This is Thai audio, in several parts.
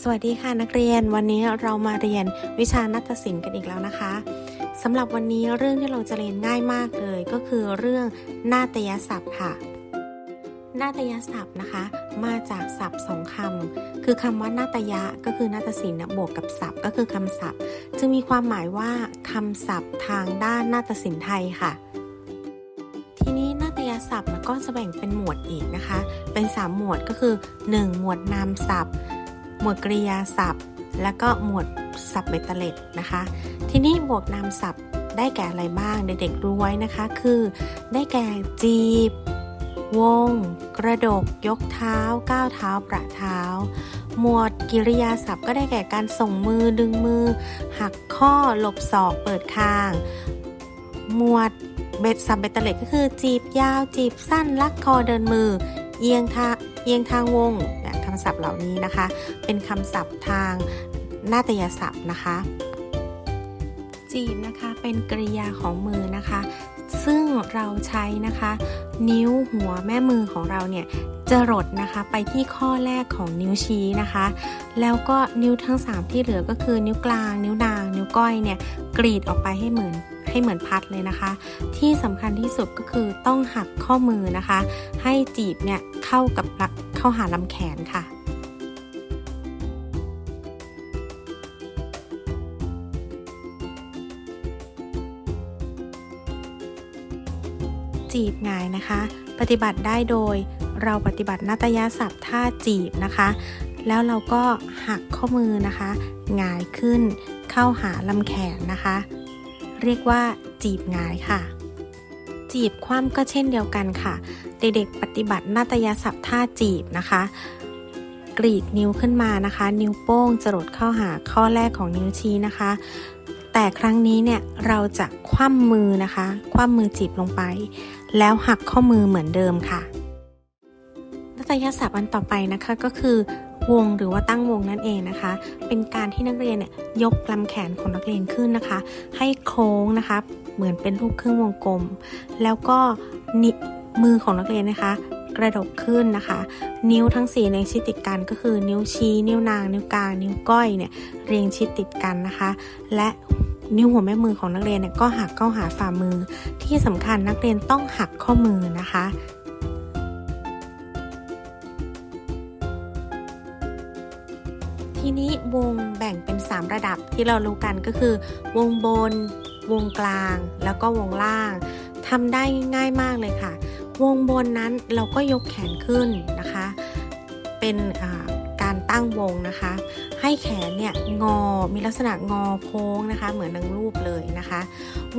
สวัสดีค่ะนักเรียนวันนี้เรามาเรียนวิชานาฏศิลป์กันอีกแล้วนะคะสำหรับวันนี้เรื่องที่เราจะเรียนง่ายมากเลย ก็คือเรื่องนาฏยศัพท์ค่ะ นาฏยศัพท์นะคะ มาจากศัพท์สองคำคือคำว่านาฏยะก็คือนาฏศิลป์บวกกับศัพท์ ก็คือคำศัพท์ จึงมีความหมายว่าคำศัพท์ทางด้านนาฏศิลป์ไทยค่ะทีนี้นาฏยศัพท์ก็จะแบ่งเป็นหมวดอีกนะคะ เป็น 3 หมวดก็คือ 1. หมวดนามศัพท์ มวดกริยาศัพท์ แล้วก็หมวดศัพท์เบตเตเลตนะคะ ทีนี้บวกนามศัพท์ได้แก่อะไรบ้างเด็กๆรู้ไว้นะคะ คือได้แก่จีบ วง กระดก ยกเท้า ก้าวเท้า ประเท้า หมวดกิริยาศัพท์ก็ได้แก่การส่งมือดึงมือ หักข้อหลบศอกเปิดคาง หมวดเบ็ดสับเบตเตอร์เลตก็คือจีบยาวจีบสั้นลักคอเดินมือ เอียงทางเอียงทางวงำศัพท์เหล่านี้นะคะ เป็นคำศัพท์ทางนาฏยศัพท์นะคะ จีบนะคะเป็นกริยาของมือนะคะ ซึ่งเราใช้นะคะ นิ้วหัวแม่มือของเราเนี่ยจะรดนะคะไปที่ข้อแรกของนิ้วชี้นะคะ แล้วก็นิ้วทั้ง 3 ที่เหลือก็คือนิ้วกลาง นิ้วนาง นิ้วก้อยเนี่ยกรีดออกไปให้เหมือนให้เหมือนพัดเลยนะคะ ที่สำคัญที่สุดก็คือต้องหักข้อมือนะคะ ให้จีบเนี่ยเข้ากับ เข้าหาลำแขนค่ะ จีบหงายนะคะ ปฏิบัติได้โดยเราปฏิบัตินาฏยศัพท์ท่าจีบนะคะ แล้วเราก็หักข้อมือนะคะหงายขึ้นเข้าหาลำแขนนะคะ เรียกว่าจีบหงายค่ะ จีบคว่ำก็เช่นเดียวกันค่ะ เด็กๆปฏิบัตินาฏยศัพท์ท่าจีบนะคะ กรีดนิ้วขึ้นมานะคะ นิ้วโป้งจรดเข้าหาข้อแรกของนิ้วชี้นะคะ แต่ครั้งนี้เนี่ยเราจะคว่ำมือนะคะ คว่ำมือจีบลงไป แล้วหักข้อมือเหมือนเดิมค่ะนาฏยศัพท์อันต่อไปนะคะก็คือ วงหรือว่าตั้งวงนั่นเองนะคะ เป็นการที่นักเรียนเนี่ยยกลำแขนของนักเรียนขึ้นนะคะ ให้โค้งนะคะเหมือนเป็นรูปครึ่งวงกลม แล้วก็นิมือของนักเรียนนะคะ กระดกขึ้นนะคะ นิ้วทั้ง4เรียงชิดติดกันก็คือ นิ้วชี้ นิ้วนาง นิ้วกลาง นิ้วก้อยเนี่ยเรียงชิดติดกันนะคะ และนิ้วหัวแม่มือของนักเรียนเนี่ยก็หักเข้าหาฝ่ามือ ที่สำคัญนักเรียนต้องหักข้อมือนะคะ นี้วงแบ่งเป็น 3 ระดับที่เรารู้กันก็คือ วงบน วงกลาง แล้วก็วงล่างทำได้ง่ายมากเลยค่ะ วงบนนั้นเราก็ยกแขนขึ้นนะคะ เป็นการตั้งวงนะคะ ให้แขนเนี่ยงอ มีลักษณะงอโค้งนะคะ เหมือนนางรูปเลยนะคะ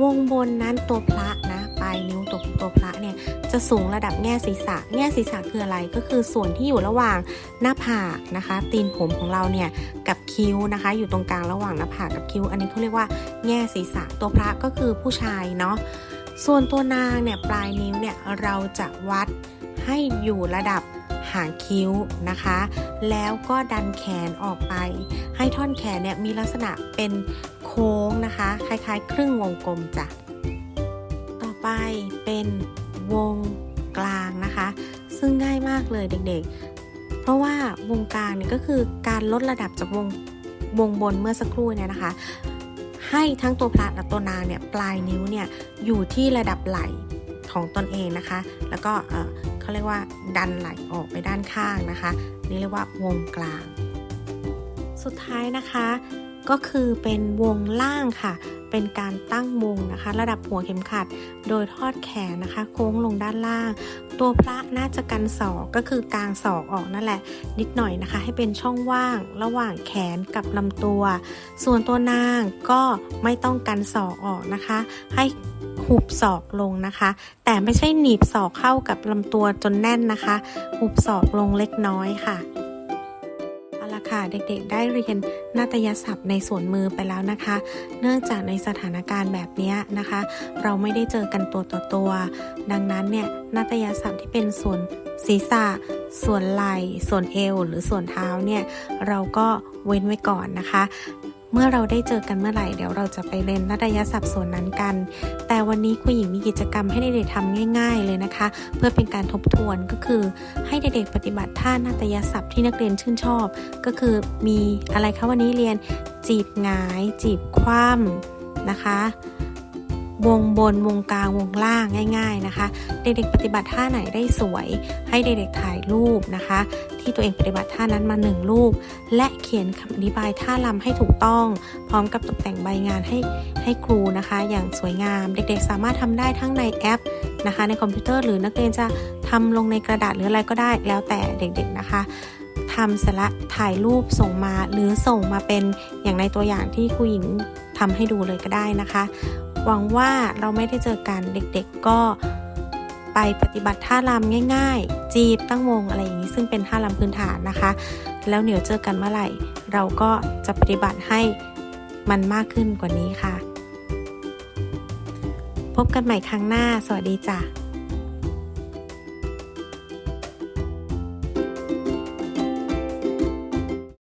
วงบนนั้นตัวพระนะ ลายนิ้วตัวตัวพระเนี่ยจะสูงระดับแง่ศีรษะ แง่ศีรษะคืออะไรก็คือส่วนที่อยู่ระหว่างหน้าผากนะคะ ตีนผมของเราเนี่ยกับคิ้วนะคะ อยู่ตรงกลางระหว่างหน้าผากกับคิ้ว อันนี้เขาเรียกว่าแง่ศีรษะตัวพระก็คือผู้ชายเนาะส่วนตัวนางเนี่ยปลายนิ้วเนี่ยเราจะวัดให้อยู่ระดับหางคิ้วนะคะ แล้วก็ดันแขนออกไป ให้ท่อนแขนเนี่ยมีลักษณะเป็นโค้งนะคะ คล้ายๆ ครึ่งวงกลมจ้ะ ไปเป็นวงกลางนะคะ ซึ่งง่ายมากเลยเด็กๆ เพราะว่าวงกลางเนี่ยก็คือการลดระดับจากวงวงบนเมื่อสักครู่เนี่ยนะคะ ให้ทั้งตัวพระและตัวนางเนี่ยปลายนิ้วเนี่ยอยู่ที่ระดับไหลของตนเองนะคะ แล้วก็เขาเรียกว่าดันไหลออกไปด้านข้างนะคะ นี่เรียกว่าวงกลาง สุดท้ายนะคะ ก็คือเป็นวงล่างค่ะ เป็นการตั้งวงนะคะ ระดับหัวเข็มขัด โดยทอดแขนนะคะ โค้งลงด้านล่าง ตัวพระน่าจะกันศอกก็คือกางศอกออกนั่นแหละ นิดหน่อยนะคะ ให้เป็นช่องว่างระหว่างแขนกับลำตัว ส่วนตัวนางก็ไม่ต้องกันศอกออกนะคะ ให้หุบศอกลงนะคะ แต่ไม่ใช่หนีบศอกเข้ากับลำตัวจนแน่นนะคะ หุบศอกลงเล็กน้อยค่ะ ค่ะเด็กๆ ได้เรียนนาฏยศัพท์ในส่วนมือไปแล้วนะคะ เนื่องจากในสถานการณ์แบบนี้นะคะ เราไม่ได้เจอกันตัวต่อตัว ดังนั้นเนี่ยนาฏยศัพท์ที่เป็นส่วนศีรษะ ส่วนไหล่ ส่วนเอว หรือส่วนเท้าเนี่ย เราก็เว้นไว้ก่อนนะคะ เมื่อเราได้เจอกันเมื่อไหร่เดี๋ยวเราจะไปเรียนนาฏยศัพท์ส่วนนั้นกัน แต่วันนี้ครูหญิงมีกิจกรรมให้เด็กๆทำง่าย ๆ เลยนะคะ เพื่อเป็นการทบทวนก็คือ ให้เด็กๆปฏิบัติท่านาฏยศัพท์ที่นักเรียนชื่นชอบ ก็คือมีอะไรคะวันนี้เรียนจีบหงาย จีบคว่ำนะคะ วงบนวงกลางวงล่างง่าย ๆนะคะ เด็กๆปฏิบัติท่าไหนได้สวย ให้เด็กๆถ่ายรูปนะคะ ที่ตัวเองปฏิบัติท่านั้นมาหนึ่งรูป และเขียนคำอธิบายท่ารำให้ถูกต้อง พร้อมกับตกแต่งใบงานให้ให้ครูนะคะ อย่างสวยงาม เด็กๆ สามารถทำได้ทั้งในแอปนะคะ ในคอมพิวเตอร์หรือนักเรียนจะทำลงในกระดาษหรืออะไรก็ได้แล้วแต่เด็กๆนะคะทำเสร็จละถ่ายรูปส่งมาหรือส่งมาเป็นอย่างในตัวอย่างที่ครูหญิงทำให้ดูเลยก็ได้นะคะ หวังว่าเราไม่ได้เจอกันเด็กๆก็ไปปฏิบัติท่ารำง่าย ๆ จีบตั้งวงอะไรอย่างนี้ซึ่งเป็นท่ารำพื้นฐานนะคะ แล้วเดี๋ยวเจอกันเมื่อไหร่ เราก็จะปฏิบัติให้มันมากขึ้นกว่านี้ค่ะ พบกันใหม่ครั้งหน้า สวัสดีจ้ะ